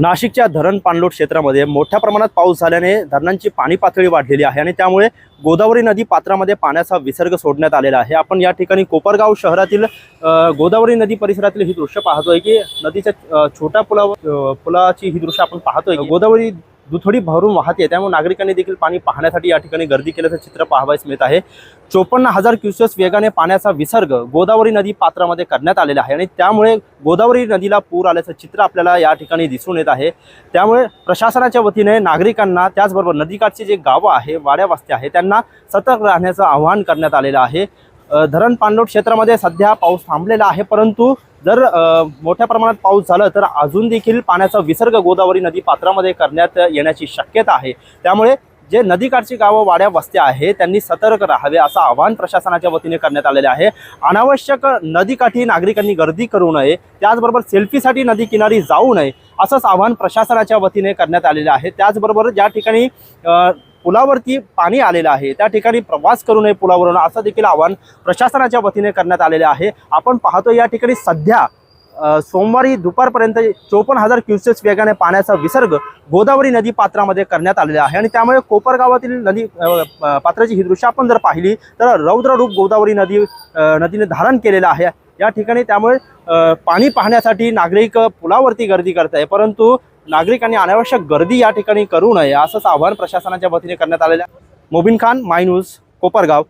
नाशिकच्या धरण पाणलोट क्षेत्रामध्ये मोठ्या प्रमाणात पाऊस झाल्याने धरणांची पाणी पातळी वाढलेली आहे आणि त्यामुळे गोदावरी नदी पात्रामध्ये पाण्याचा विसर्ग सोडण्यात आलेला आहे. आपण या ठिकाणी कोपरगाव शहरातील गोदावरी नदी परिसरातील ही दृश्य पाहतोय की नदीच्या छोट्या पुलावर पुलाची ही दृश्य आपण पाहतोय गोदावरी दुथडी भरून वाहते त्यामुळे नागरिकांनी देखील पाणी पाहण्यासाठी या ठिकाणी गर्दी केल्याचं चित्र पाहावयास मिळत आहे. चोपन्न हजार क्युसेस वेगाने पाण्याचा विसर्ग गोदावरी नदी पात्रामध्ये करण्यात आलेला आहे. आणि त्यामुळे गोदावरी नदीला पूर आल्याचं चित्र आपल्याला या ठिकाणी दिसून येत आहे. त्यामुळे प्रशासनाच्या वतीने नागरिकांना त्याचबरोबर नदीकाठची जे गावं आहे वाड्या वस्त्या आहे त्यांना सतर्क राहण्याचं आवाहन करण्यात आलेलं आहे. धरण पाणलोट क्षेत्रामध्ये सध्या पाऊस थांबलेला आहे परंतु जर मोठ्या प्रमाणात पाऊस झाला तर अजून देखील पाण्याचा विसर्ग गोदावरी नदी पात्रामध्ये करण्यात येण्याची शक्यता आहे. त्यामुळे जे नदीकाठची गावं वाड्या वस्त्या आहे त्यांनी सतर्क राहावे असं आवाहन प्रशासनाच्या वतीने करण्यात आलेले आहे. अनावश्यक नदीकाठी नागरिकांनी गर्दी करू नये त्याचबरोबर सेल्फीसाठी नदी किनारी जाऊ नये असंच आवाहन प्रशासनाच्या वतीने करण्यात आलेलं आहे. त्याचबरोबर ज्या ठिकाणी पुलावरती पाणी आलेलं आहे. त्या ठिकाणी प्रवास करू नये पुलावरून असं देखील आवाहन प्रशासनाच्या वतीने करण्यात आलेले आहे. आपण पाहतो या ठिकाणी सध्या सोमवारी दुपारपर्यंत चोपन्न हजार क्युसेक्स वेगाने पाण्याचा विसर्ग गोदावरी नदी पात्रामध्ये करण्यात आलेला आहे. आणि त्यामुळे कोपरगावातील नदी पात्राची ही दृश्य आपण जर पाहिली तर रौद्र रूप गोदावरी नदी नदीने धारण केलेलं आहे. या ठिकाणी त्यामुळे पाणी पाहण्यासाठी नागरिक पुलावरती गर्दी करत आहे परंतु नागरिकांनी अनावश्यक गर्दी या ठिकाणी करू नये असंच आवाहन प्रशासनाच्या वतीने करण्यात आलेलं आहे. Mobin Khan my news Kopargaon.